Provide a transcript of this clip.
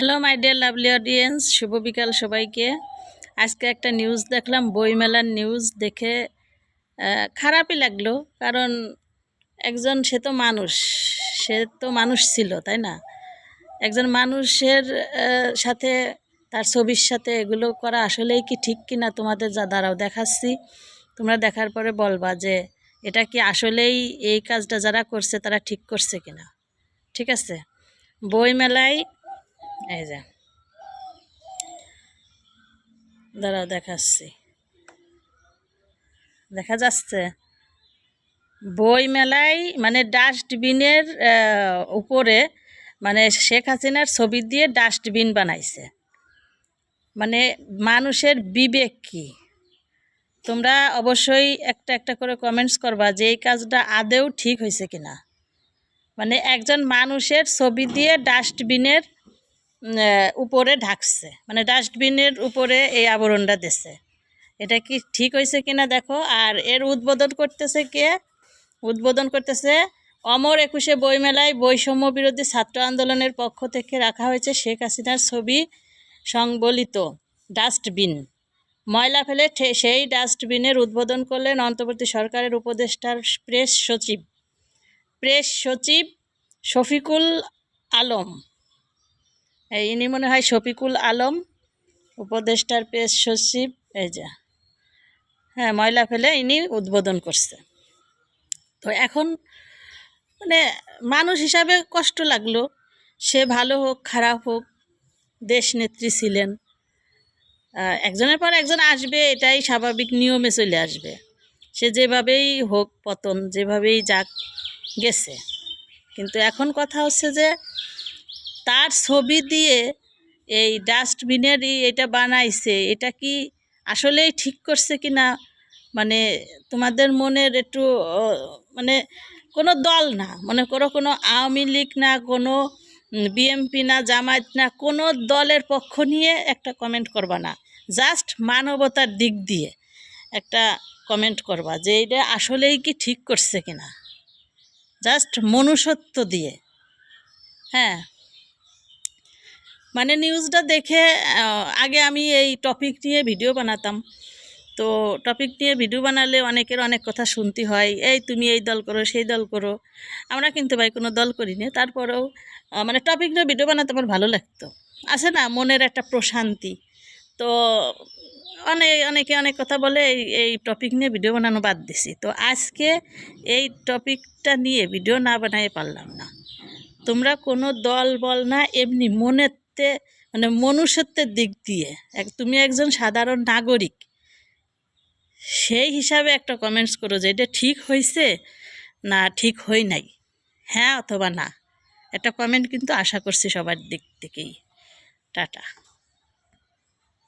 Hello my dear lovely audience শুভ বিকাল সবাইকে। আজকে একটা নিউজ দেখলাম, বইমেলার নিউজ দেখে খারাপই লাগল। কারণ একজন, সে তো মানুষ, সে তো মানুষ ছিল, তাই না? একজন মানুষের সাথে, তার ছবির সাথে এগুলো করা আসলেই কি ঠিক কিনা তোমাদের যা দ্বারাও দেখাচ্ছি। তোমরা দেখার পরে বলবা যে, এটা কি আসলেই এই কাজটা যারা করছে, তারা ঠিক করছে কিনা? ঠিক আছে? বইমেলায় এই যে। দাঁড়াও, দেখাচ্ছি। দেখা যাচ্ছে বই মেলায় মানে ডাস্টবিনের উপরে মানে শেখ হাসিনার ছবি দিয়ে ডাস্টবিন বানাইছে। মানে মানুষের বিবেক কি? তোমরা অবশ্যই একটা একটা করে কমেন্টস করবা যে এই কাজটা আদেও ঠিক হয়েছে কিনা। মানে একজন মানুষের ছবি দিয়ে ডাস্টবিনের উপরে ঢাকছে। মানে ডাস্টবিনের উপরে এই আবরণটা দিছে। এটা কি ঠিক হয়েছে কিনা দেখো। আর এর উদ্বোধন করতেছে কে? উদ্বোধন করতেছে অমর একুশে বইমেলায় বৈষম্য বিরোধী ছাত্র আন্দোলনের পক্ষ থেকে রাখা হয়েছে শেখ হাসিনার ছবি সংবলিত ডাস্টবিন। ময়লা ফেলে সেই ডাস্টবিনের উদ্বোধন করলেন অন্তর্বর্তী সরকারের উপদেষ্টার প্রেস সচিব। প্রেস সচিব শফিকুল আলম। ইনি মনে হয় শফিকুল আলম, উপদেষ্টার প্রেস সচিব, এই যে। হ্যাঁ ময়লা ফেলে ইনি উদ্বোধন করছে। তো এখন মানে মানুষ হিসাবে কষ্ট লাগল, সে ভালো হোক, খারাপ হোক, দেশ নেত্রী ছিলেন। একজনের পর একজন আসবে, এটাই স্বাভাবিক নিয়মে চলে আসবে। সে যেভাবেই হোক পতন, যেভাবেই যাক, গেছে। কিন্তু এখন কথা হচ্ছে যে তার ছবি দিয়ে এই ডাস্টবিনের এটা বানাইছে, এটা কি আসলেই ঠিক করছে কি না? মানে তোমাদের মনের একটু মানে কোনো দল না, মনে করো কোনো আওয়ামী লীগ না, কোনো বিএমপি না, জামায়াত না, কোনো দলের পক্ষ নিয়ে একটা কমেন্ট করবা না। জাস্ট মানবতার দিক দিয়ে একটা কমেন্ট করবা যে এটা আসলেই কি ঠিক করছে কিনা জাস্ট মনুষ্যত্ব দিয়ে। হ্যাঁ। মানে নিউজটা দেখে আগে আমি এই টপিক নিয়ে ভিডিও বানাতাম। তো টপিক নিয়ে ভিডিও বানালে অনেকের অনেক কথা শুনতে হয়, এই তুমি এই দল করো, সেই দল করো। আমরা কিন্তু ভাই কোনো দল করি না। তারপরেও মানে টপিক নিয়ে ভিডিও বানাতে আমার ভালো লাগতো। আছে না, মনের একটা প্রশান্তি। তো অনেক অনেকে অনেক কথা বলে, এই এই টপিক নিয়ে ভিডিও বানানো বাদ দিছি। তো আজকে এই টপিকটা নিয়ে ভিডিও না বানাই পারলাম না। তোমরা কোনো দল বল না, এমনি মনেতে মানে মনুষ্যত্বের দিক দিয়ে, এক, তুমি একজন সাধারণ নাগরিক, সেই হিসাবে একটা কমেন্টস করো যে এটা ঠিক হয়েছে না ঠিক হই নাই। হ্যাঁ অথবা না। একটা কমেন্ট কিন্তু আশা করছি সবার দিক থেকেই। টাটা।